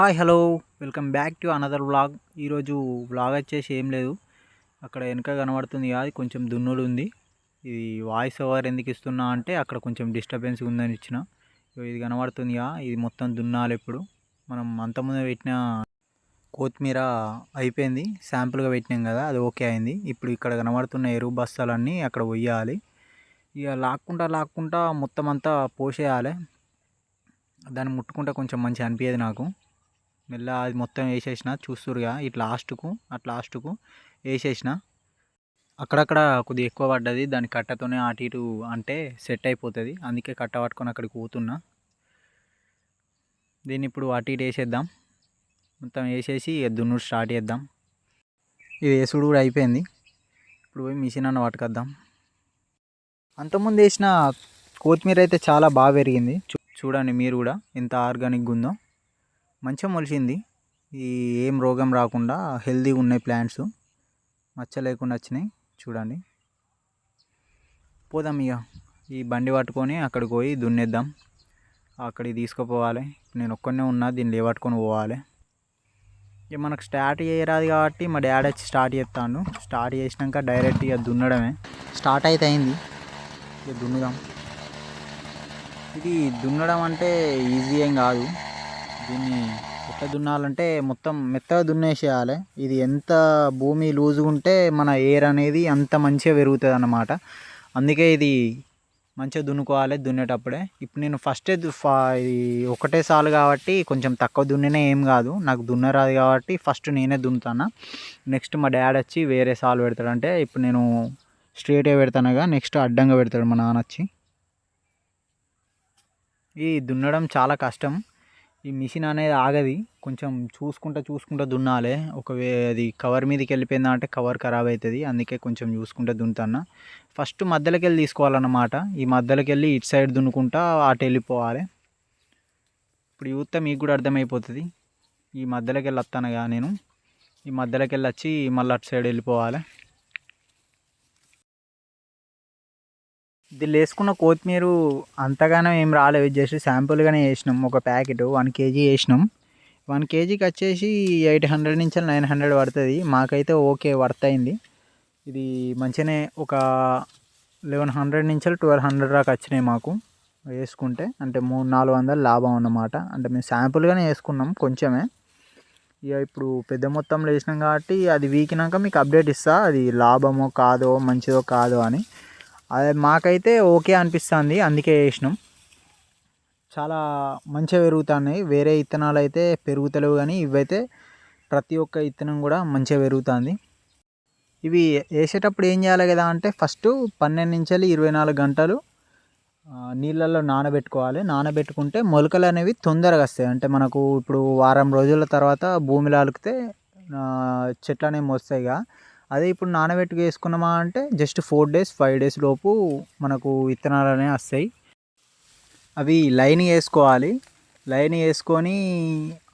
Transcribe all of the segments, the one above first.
Hi hello. Welcome back to another vlog. ఈరోజు vlog వచ్చేసి ఏం లేదు. అక్కడ వెనక కనబడుతుంది కాదు కొంచెం దున్నుడు ఉంది. ఇది వాయిస్ ఓవర్ ఎందుకు ఇస్తున్నా అంటే అక్కడ కొంచెం డిస్టర్బెన్స్ ఉందని ఇచ్చిన. ఇది కనబడుతుంది ఇది మొత్తం దున్నాలి ఇప్పుడు. మనం అంతకుముందు పెట్టిన కొత్తిమీర అయిపోయింది. శాంపుల్గా పెట్టినాం కదా అది ఓకే అయింది. ఇప్పుడు ఇక్కడ కనబడుతున్న ఎరువు బస్తాలన్నీ అక్కడ పోయాలి. ఇక లాక్కుంటా లాక్కుంటా మొత్తం అంతా పోసేయాలి. దాన్ని ముట్టుకుంటే కొంచెం మంచిగా అనిపించేది నాకు. మెల్ల అది మొత్తం వేసేసిన చూస్తురుగా ఇట్లా లాస్ట్కు అట్లా లాస్ట్కు వేసేసిన. అక్కడక్కడ కొద్దిగా ఎక్కువ పడ్డది దాని కట్టతోనే అటు ఇటు అంటే సెట్ అయిపోతుంది. అందుకే కట్ట పట్టుకొని అక్కడికి పోతున్నా. దీన్ని ఇప్పుడు అటు ఇటు వేసేద్దాం. మొత్తం వేసేసి దున్నుడు స్టార్ట్ చేద్దాం. ఇది వేసుడు కూడా అయిపోయింది. ఇప్పుడు పోయి మిషన్ అన్న పట్టుకొద్దాం. అంతకుముందు వేసిన కొత్తిమీర అయితే చాలా బాగా పెరిగింది. చూడండి మీరు కూడా ఎంత ఆర్గానిక్గా ఉందో. మంచిగా మొలిచింది. ఈ ఏం రోగం రాకుండా హెల్తీగా ఉన్నాయి ప్లాంట్స్. మచ్చ లేకుండా వచ్చినాయి. చూడండి. పోదాం ఇక ఈ బండి పట్టుకొని అక్కడికి పోయి దున్నేద్దాం. అక్కడికి తీసుకుపోవాలి. నేను ఒక్కనే ఉన్నా దీన్ని లేవట్టుకొని పోవాలి. ఇక మనకు స్టార్ట్ చేయరాదు కాబట్టి మా డాడీ వచ్చి స్టార్ట్ చేస్తాను స్టార్ట్ చేసినాక డైరెక్ట్ ఇక దున్నడమే. స్టార్ట్ అయితే అయింది. ఇక దున్నుదాం. ఇది దున్నడం అంటే ఈజీ ఏం కాదు. దీన్ని ఎట్లా దున్నాలంటే మొత్తం మెత్తగా దున్నేసేయాలి. ఇది ఎంత భూమి లూజుగా ఉంటే మన ఎయిర్ అనేది అంత మంచిగా పెరుగుతుంది అన్నమాట. అందుకే ఇది మంచిగా దున్నుకోవాలి దున్నేటప్పుడే. ఇప్పుడు నేను ఫస్టే ఇది ఒకటే సాలు కాబట్టి కొంచెం తక్కువ దున్నినా ఏం కాదు. నాకు దున్నరాదు కాబట్టి ఫస్ట్ నేనే దున్నుతాను. నెక్స్ట్ మా డాడీ వచ్చి వేరే సాలు పెడతాడు. అంటే ఇప్పుడు నేను స్ట్రేట్గా పెడతానుగా నెక్స్ట్ అడ్డంగా పెడతాడు మా నాన్న వచ్చి. ఈ దున్నడం చాలా కష్టం. ఈ మిషన్ అనేది ఆగది. కొంచెం చూసుకుంటా చూసుకుంటా దున్నాలి. ఒకవే అది కవర్ మీదకి వెళ్ళిపోయిందా అంటే కవర్ ఖరాబ్ అవుతుంది అందుకే కొంచెం చూసుకుంటా దున్నుతాను ఫస్ట్ మధ్యలోకి వెళ్ళి తీసుకోవాలన్నమాట. ఈ మధ్యలోకి వెళ్ళి ఇటు సైడ్ దున్నుకుంటా అటు వెళ్ళిపోవాలి. ఇప్పుడు చూస్తే మీకు కూడా అర్థమైపోతుంది. ఈ మధ్యలోకి వెళ్ళి వస్తానుగా నేను. ఈ మధ్యలోకి వెళ్ళి వచ్చి మళ్ళీ అటు సైడ్ వెళ్ళిపోవాలి. దీన్ని వేసుకున్న కొత్తిమీర అంతగానో ఏం రాలేదు. జస్ట్ శాంపుల్గానే వేసినాం ఒక ప్యాకెట్ వన్ కేజీ వేసినాం వన్ కేజీకి వచ్చేసి ఎయిట్ హండ్రెడ్ నుంచి నైన్ హండ్రెడ్ పడుతుంది. మాకైతే ఓకే వర్త్ అయింది ఇది మంచిగానే ఒక లెవెన్ హండ్రెడ్ నుంచి ట్వెల్వ్ హండ్రెడ్ దాకా వచ్చినాయి మాకు వేసుకుంటే. అంటే మూడు నాలుగు వందలు లాభం అన్నమాట. అంటే మేము శాంపుల్గానే వేసుకున్నాం కొంచెమే. ఇక ఇప్పుడు పెద్ద మొత్తంలో వేసినాం కాబట్టి అది వీకినాక మీకు అప్డేట్ ఇస్తా. అది లాభమో కాదో మంచిదో కాదో అని. అదే మాకైతే ఓకే అనిపిస్తుంది అందుకే వేసినాం చాలా మంచిగా పెరుగుతున్నాయి. వేరే విత్తనాలు అయితే పెరుగుతలేవు కానీ ఇవైతే ప్రతి ఒక్క విత్తనం కూడా మంచిగా పెరుగుతుంది. ఇవి వేసేటప్పుడు ఏం చేయాలి కదా అంటే ఫస్ట్ పన్నెండు నుంచి ఇరవై నాలుగు గంటలు నీళ్ళల్లో నానబెట్టుకోవాలి. నానబెట్టుకుంటే మొలకలు అనేవి తొందరగా వస్తాయి. అంటే మనకు ఇప్పుడు వారం రోజుల తర్వాత భూమిలో అలికితే చెట్లు అనేవి వస్తాయిగా. అదే ఇప్పుడు నానబెట్టి వేసుకున్నామా అంటే just four days five days లోపు మనకు విత్తనాలు అనేవి వస్తాయి. అవి లైన్ వేసుకోవాలి. లైన్ వేసుకొని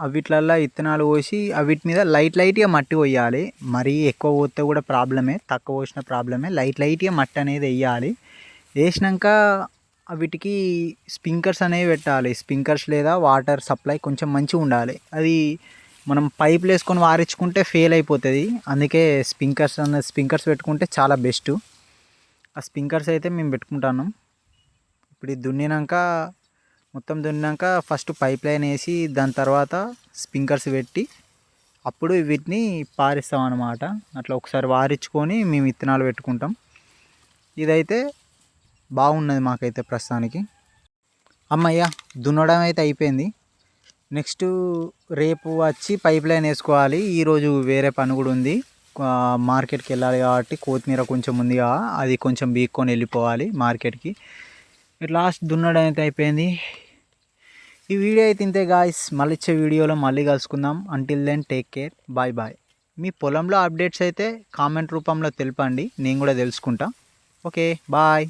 అవిట్లల్లో విత్తనాలు పోసి అవిటి మీద లైట్ లైట్గా మట్టి పోయాలి మరీ ఎక్కువ పోతే కూడా ప్రాబ్లమే తక్కువ పోసిన ప్రాబ్లమే. లైట్ లైట్గా మట్టి అనేది వేయాలి. వేసినాక వీటికి స్ప్రింకర్స్ అనేవి పెట్టాలి. స్ప్రింకర్స్ లేదా వాటర్ సప్లై కొంచెం మంచిగా ఉండాలి. అది మనం పైపులు వేసుకొని వారించుకుంటే ఫెయిల్ అయిపోతుంది. అందుకే స్ప్రింకర్స్ అన్న స్ప్రింకర్స్ పెట్టుకుంటే చాలా బెస్ట్ ఆ స్ప్రింకర్స్ అయితే మేము పెట్టుకుంటాను ఇప్పుడు ఇది దున్నినాక మొత్తం దున్నాక ఫస్ట్ పైప్ లైన్ వేసి దాని తర్వాత స్ప్రింకర్స్ పెట్టి అప్పుడు వీటిని పారిస్తాం అన్నమాట. అట్లా ఒకసారి వారించుకొని మేము విత్తనాలు పెట్టుకుంటాం. ఇదైతే బాగున్నది మాకైతే ప్రస్తుతానికి. అమ్మయ్య దున్నడం అయితే అయిపోయింది. నెక్స్ట్ రేపు వచ్చి పైప్ లైన్ వేసుకోవాలి. ఈరోజు వేరే పని కూడా ఉంది. మార్కెట్కి వెళ్ళాలి కాబట్టి కొత్తిమీర కొంచెం ఉంది అది కొంచెం బీక్కొని వెళ్ళిపోవాలి మార్కెట్కి. లాస్ట్ దున్నడం అయితే అయిపోయింది. ఈ వీడియో అయితే ఇంతే గాయస్ మళ్ళీ ఇచ్చే వీడియోలో మళ్ళీ కలుసుకుందాం. Until then take care bye bye మీ పొలంలో అప్డేట్స్ అయితే కామెంట్ రూపంలో తెలపండి. నేను కూడా తెలుసుకుంటా. Okay bye